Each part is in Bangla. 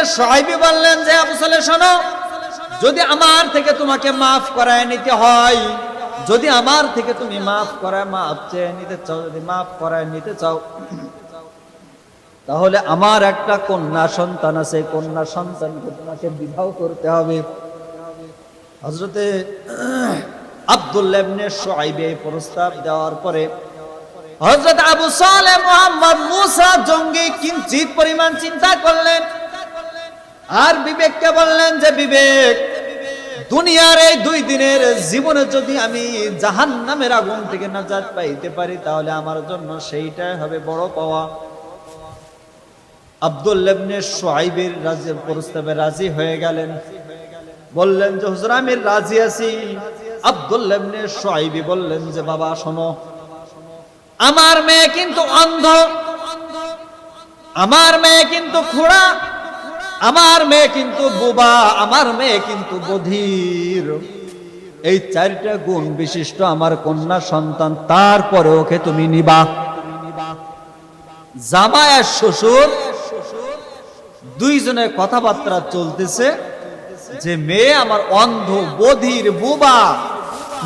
ইবনে সোহাইবি বললেন যে, আবু সালে শোনো, যদি আমার থেকে তোমাকে মাফ করায় নিতে হয়, যদি আমার থেকে তুমি মাফ করায়, মাফ চেয়ে নিতে চাও, যদি মাফ করায় নিতে চাও, তাহলে আমার একটা কন্যা সন্তান আছে কন্যা সন্তানকে তোমাকে বিবাহ করতে হবে। হজরতে আব্দুল্লাবনে সোয়াইবে প্রস্তাব দেওয়ার পরে হজরত আবু সালে মোহাম্মদ মুসা জঙ্গি কিঞ্চিত পরিমাণ চিন্তা করলেন আর বিবেককে বললেন যে, বিবেক, দুনিয়ার এই দুই দিনের জীবনে যদি আমি জাহান নামের আগুন থেকে নাজাত পাইতে পারি, তাহলে আমার জন্য সেইটাই হবে বড় পাওয়া। আব্দুল্লাবনে সোয়াইবের রাজের প্রস্তাবে রাজি হয়ে গেলেন। বললেন যে, হুজুর, আমি রাজি আছি। আব্দুল্লাবনে সোয়াইবি বললেন যে, বাবা, শোনো, আমার মেয়ে কিন্তু অন্ধ, আমার মেয়ে কিন্তু খোড়া আমার মেয়ে কিন্তু বোবা, আমার মেয়ে কিন্তু বধির। এই চারটা গুণ বিশিষ্ট আমার কন্যা সন্তান, তারপরে ওকে তুমি নিবা। জামাই আর শ্বশুর, দুইজনের কথাবার্তা চলতেছে যে মেয়ে আমার অন্ধ, বধির, বোবা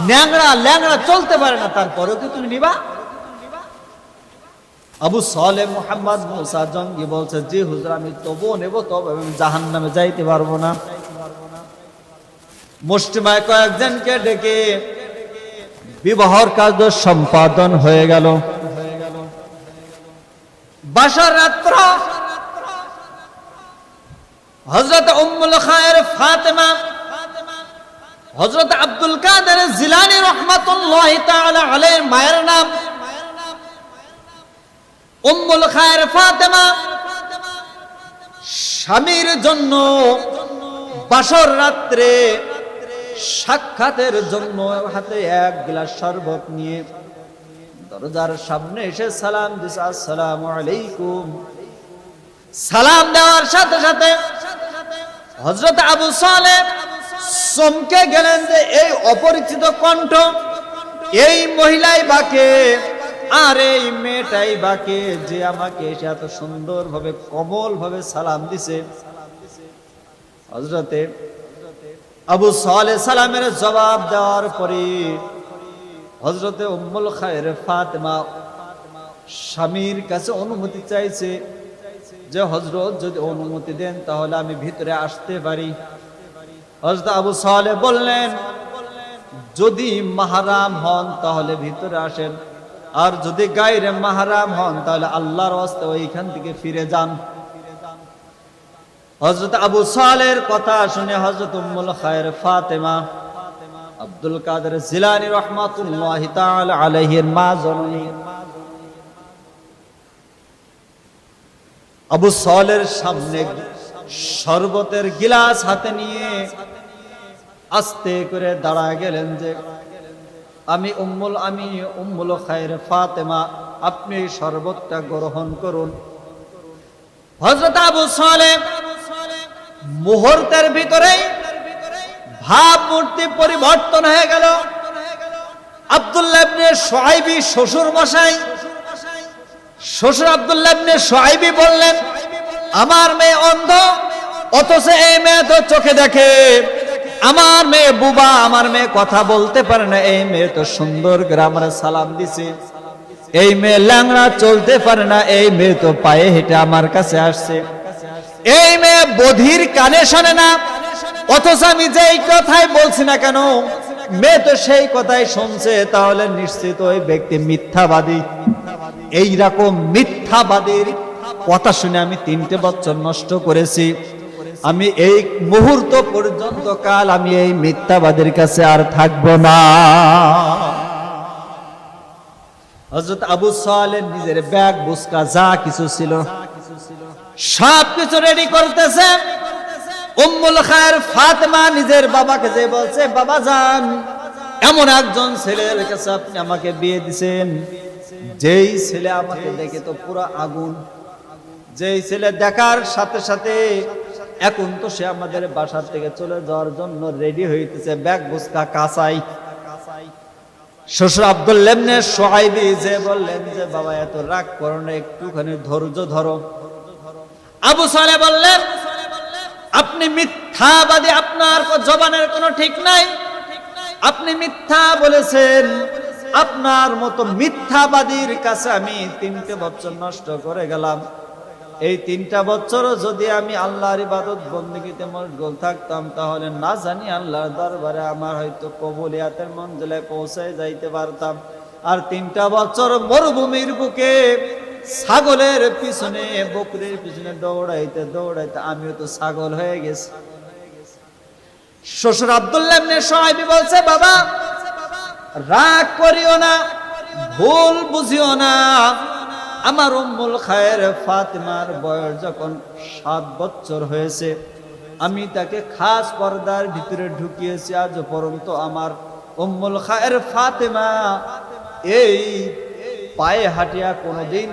ন্যাংরা ল্যাংড়া চলতে পারে না, তারপরেও কি তুমি নিবা? আবু সালে মোহাম্মদ মুসা জঙ্গি বলছে যে হুজুর, আমি তবুও নেব, তবে আমি জাহান নামে যাইতে পারব না। মুষ্টিমায় কয়েকজনকে ডেকে বিবাহর কাজ সম্পাদন হয়ে গেল। বাসার রাত্র হজরত উম্মুল খায়ের ফাতেমা হজরত আব্দুল কাদের জিলানি রহমাতুল্লাহ তাআলা আলাইহির মায়ের নাম উম্মুল খায়ের ফাতেমা স্বামীর জন্য বাসর রাত্রে সাক্ষাতের জন্য হাতে এক গ্লাস শরবত নিয়ে দরজার সামনে এসে সালাম দিছে, আসসালামু আলাইকুম। সালাম দেওয়ার সাথে সাথে হজরত আবু সালে চমকে গেলেন যে, এই অপরিচিত কণ্ঠ, এই মহিলাই বাকে আর এই মেয়েটাই বাকে যে আমাকে এসে এত সুন্দর ভাবে কমল ভাবে সালাম দিছে। হজরতে আবু সালে সালামের জবাব দেওয়ার পরে হজরতে উম্মুল খায়ের ফাতেমা স্বামীর কাছে অনুমতি চাইছে যে হজরত যদি অনুমতি দেন তাহলে আমি ভিতরে আসতে পারি। হজরত আবু সালে বললেন, যদি মাহারাম হন তাহলে ভিতরে আসেন। আর যদি গায়ের মাহারাম হন, তাহলে আল্লাহর ওয়াস্তে ওইখান থেকে ফিরে যান। হজরত আবু সালের কথা শুনে হজরত উম্মুল খায়ের ফাতেমা আব্দুল কাদের জিলানি রহমাতুল্লাহ তাআলা মা জননী আবু সলের সামনে শরবতের গিলাস হাতে নিয়ে আস্তে করে দাঁড়া গেলেন যে আমি উম্মুল আমি উম্মুল খায়ের ফাতেমা, আপনি শরবতটা গ্রহণ করুন। হজরত আবু সালে মুহূর্তের ভিতরেই ভাবমূর্তি পরিবর্তন হয়ে গেল। আব্দুল্লাহ ইবনে সোহাইবি শ্বশুর মশাই শ্বশুর আব্দুল্লাহ ইবনে সোহাইবি বললেন, আমার মেয়ে অন্ধ, অথচ এই মেয়ে তো চোখে দেখে। আমার মেয়ে বুবা, আমার মেয়ে কথা বলতে পারে না। এই মেয়ে তো সুন্দর গ্রামের সালাম দিছে। এই মেয়ে ল্যাংড়া চলতে পারে না। এই মেয়ে তো পায়ে হেঁটে আমার কাছে আসছে। এই মেয়ে বধির কানে শোনে না। অথচ আমি যে এই কথাই বলছি না কেন, মেয়ে তো সেই কথাই শুনছে। তাহলে নিশ্চিত ওই ব্যক্তি মিথ্যাবাদী। এইরকম মিথ্যাবাদীর কথা শুনে আমি তিনটে বছর নষ্ট করেছি। আমি এই মুহূর্ত পর্যন্ত কাল আমি এই মিথ্যাবাদীর কাছে আর থাকব না। হজরত আবু সালের নিজের ব্যাগ, বুসকা, যা কিছু ছিল, সব কিছু রেডি করতেছে। উম্মুল খায়ের ফাতেমা নিজের বাবাকে যে বলছে, বাবা যান, এমন একজন ছেলের কাছে আপনি আমাকে বিয়ে দিছেন। যেই ছেলে আমাকে দেখে তো পুরো আগুন। যেই ছেলে দেখার সাথে সাথে এখন তো সে আমাদের বাসার থেকে চলে যাওয়ার জন্য রেডি হইতেছে, ব্যাগ বুসকা কাঁচাই। শ্বশুর আব্দুল লেমনে সোহাইবি যে বললেন যে, বাবা, এত রাগ করো না, একটুখানি ধৈর্য ধরো। আবু সালে বললেন, আপনি মিথ্যাবাদী, আপনার জবানের কোনো ঠিক নাই। আপনি মিথ্যা বলেছেন, আপনার মতো মিথ্যাবাদীর কাছে আমি তিনটে বছর নষ্ট করে গেলাম। এই তিনটা বছর যদি আমি আল্লাহর ইবাদত বন্দীতে মশগুল থাকতাম, তাহলে না জানি আল্লাহর দরবারে আমার হয়তো কবুলিয়াতের মঞ্জিলে পৌঁছে যাইতে পারতাম। আর তিনটা বছর মরুভূমির বুকে ছাগলের পিছনে, বকরির পিছনে দৌড়াইতে দৌড়াইতে আমিও তো ছাগল হয়ে গেছি। শ্বশুর আব্দুল্লাহ সোহাইবি বলছে, বাবা, রাগ করিও না, ভুল বুঝিও না। আমার উম্মুল খায়ের ফাতেমার বয়স যখন সাত বছর হয়েছে, আমি তাকে খাস পর্দার ভিতরে ঢুকিয়েছি। আজ পর্যন্ত আমার উম্মুল খায়ের ফাতেমা এই পায়ে হাঁটিয়া কোনোদিন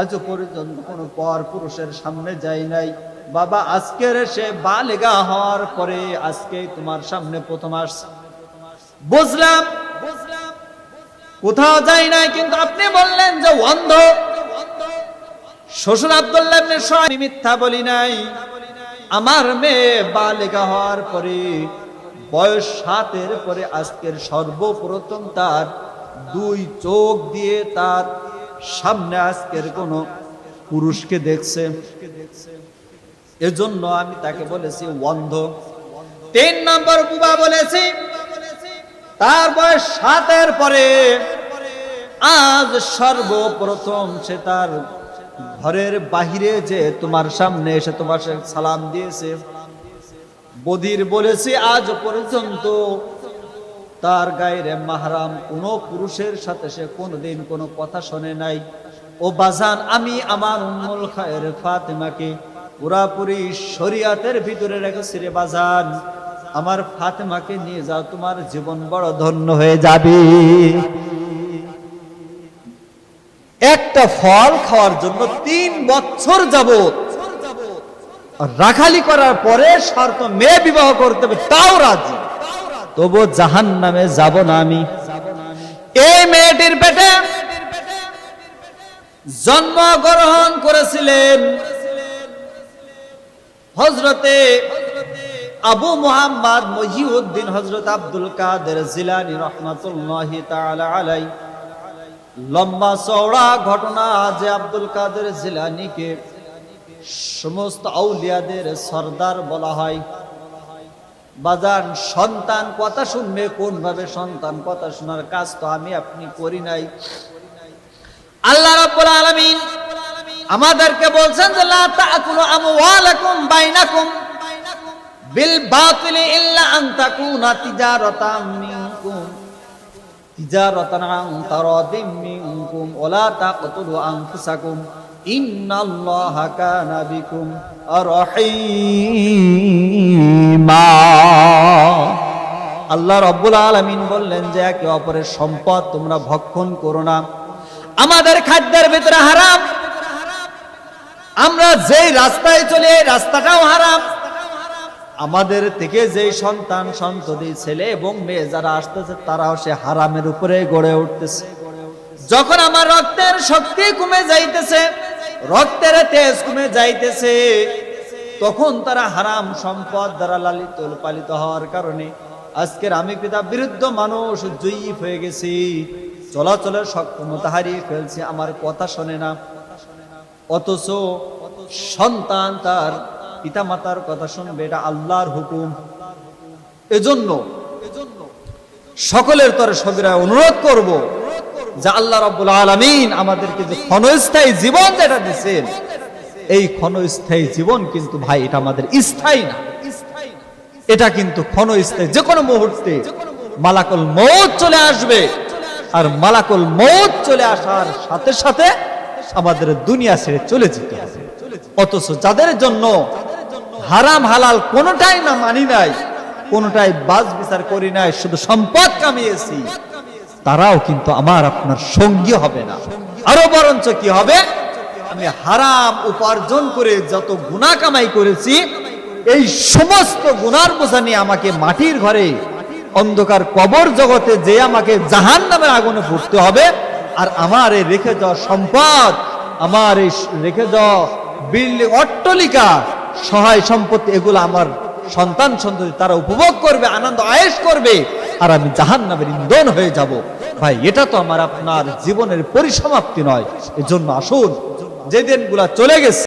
আজ পর্যন্ত কোনো পর পুরুষের সামনে যাই নাই। বাবা, আজকের সে বালেগা হওয়ার পরে আজকে তোমার সামনে প্রথম আসছে। বুঝলাম? কোথাও যাই নাই, কিন্তু আপনি বললেন যে অন্ধ। শ্বশুর আব্দুল্লাহ আমি মিথ্যা বলি নাই। আমার মেয়ে বালিকা হওয়ার পরে, বয়স সাতের পরে আজকের সর্বপ্রথম তার দুই চোখ দিয়ে তার সামনে আজকের কোন পুরুষকে দেখছে। এজন্য আমি তাকে বলেছি অন্ধ তিন নম্বর বুবা বলেছি, তার বয়স সাতের পরে, আজ সর্বপ্রথম সে তার ঘরের বাহিরে যে তোমার সামনে এসে তোমার সালাম দিয়েছে। বদির বলেছি, আজ পর্যন্ত তার গায়ের মাহারাম কোনো পুরুষের সাথে সে কোনোদিন কোনো কথা শোনে নাই। ও বাজান, আমি আমার উম্মুল খায়ের ফাতেমাকে পুরাপুরি শরিয়াতের ভিতরে রেখেছি রে বাজান। আমার ফাতেমাকে নিয়ে যাও, তোমার জীবন বড় ধন্য হয়ে যাবে। একটা ফল খাওয়ার জন্য তিন বছর যাবত রাখালি করার পরে শর্ত মেয়ে বিবাহ করতে হবে, তাও রাজি। তবু জাহান নামে যাব না আমি। এই মেয়েটির পেটে জন্মগ্রহণ করেছিলেন হজরতে আবু মুহাম্মদ মহিউদ্দিন হজরত আব্দুল কাদের জিলানি রহমাতুল্লাহ তাআলা আলাই লম্বা চওড়া ঘটনা যে আব্দুল কাদের জিলানিকে সমস্ত আউলিয়াদের সর্দার বলা হয়। বাজান, সন্তান কথা শুনবে কোন ভাবে সন্তান কথা শোনার কাজ তো আমি আপনি করি নাই। আল্লাহ রাব্বুল আলামিন আমাদেরকে বলছেন যে, লা তাকুলু আমওয়ালাকুম বাইনাকুম বিল বাতিল ইল্লা আন তাকুনা তিজারাতাম মিনকুম। আল্লাহ রব্বুল আলামিন বললেন যে, একে অপরের সম্পদ তোমরা ভক্ষণ করো না। আমাদের খাদ্যের ভিতরে হারাম। আমরা যেই রাস্তায় চলে রাস্তাটাও হারাম। আমাদের থেকে যেই সন্তান, সন্ততি, ছেলে এবং মেয়ে যারা আসতেছে, তারাও সে হারামের উপরে গড়ে উঠতেছে। যখন আমার রক্তের শক্তি কমে যাইতেছে, রক্তের তেজ কমে যাইতেছে, তখন তারা হারাম সম্পদ দ্বারা লালিত, পালিত হওয়ার কারণে আজকের আমি পিতা বিরুদ্ধ মানুষ জয়ীফ হয়ে গেছি, চলাচলের সক্ষমতা হারিয়ে ফেলছি, আমার কথা শোনে না। অথচ সন্তান তার পিতামাতার কথা শুনবে, এটা আল্লাহর হুকুম। এজন্য সকলের তরে সবিরায় অনুরোধ করব যে আল্লাহ রাব্বুল আলামিন আমাদেরকে যে ক্ষণস্থায়ী জীবন যেটা দিয়েছেন, এই ক্ষণস্থায়ী জীবন কিন্তু ভাই এটা আমাদের স্থায়ী না। এটা কিন্তু ক্ষণস্থায়ী, যে কোনো মুহূর্তে মালাকল মৌত চলে আসবে আর মালাকল মৌত চলে আসার সাথে সাথে আমাদের দুনিয়া ছেড়ে চলে যেতে হবে। অথচ যাদের জন্য হারাম, হালাল কোনোটাই না মানি নাই, কোনোটাই বাজ বিচার করি নাই, শুধু সম্পদ কামিয়েছি। তারাও কিন্তু আমার আপনার সঙ্গী হবে না। আরও বরঞ্চ কি হবে? আমি হারাম উপার্জন করে যত গুণা কামাই করেছি, এই সমস্ত গুনার বোঝা নিয়ে আমাকে মাটির ঘরে, অন্ধকার কবর জগতে যে আমাকে জাহান নামের আগুনে ফুটতে হবে, আর আমার এই রেখে যাওয়া সম্পদ, আমার এই রেখে যাওয়া বিল্ডিং অট্টলিকা সহায় সম্পত্তি এগুলো আমার সন্তান সন্ততি, তারা উপভোগ করবে, আনন্দ আয়েস করবে, আর আমি জাহান নামের ইন্ধন হয়ে যাব। ভাই, এটা তো আমার আপনার জীবনের পরিসমাপ্তি নয়। এজন্য আসুন, যে দিনগুলা চলে গেছে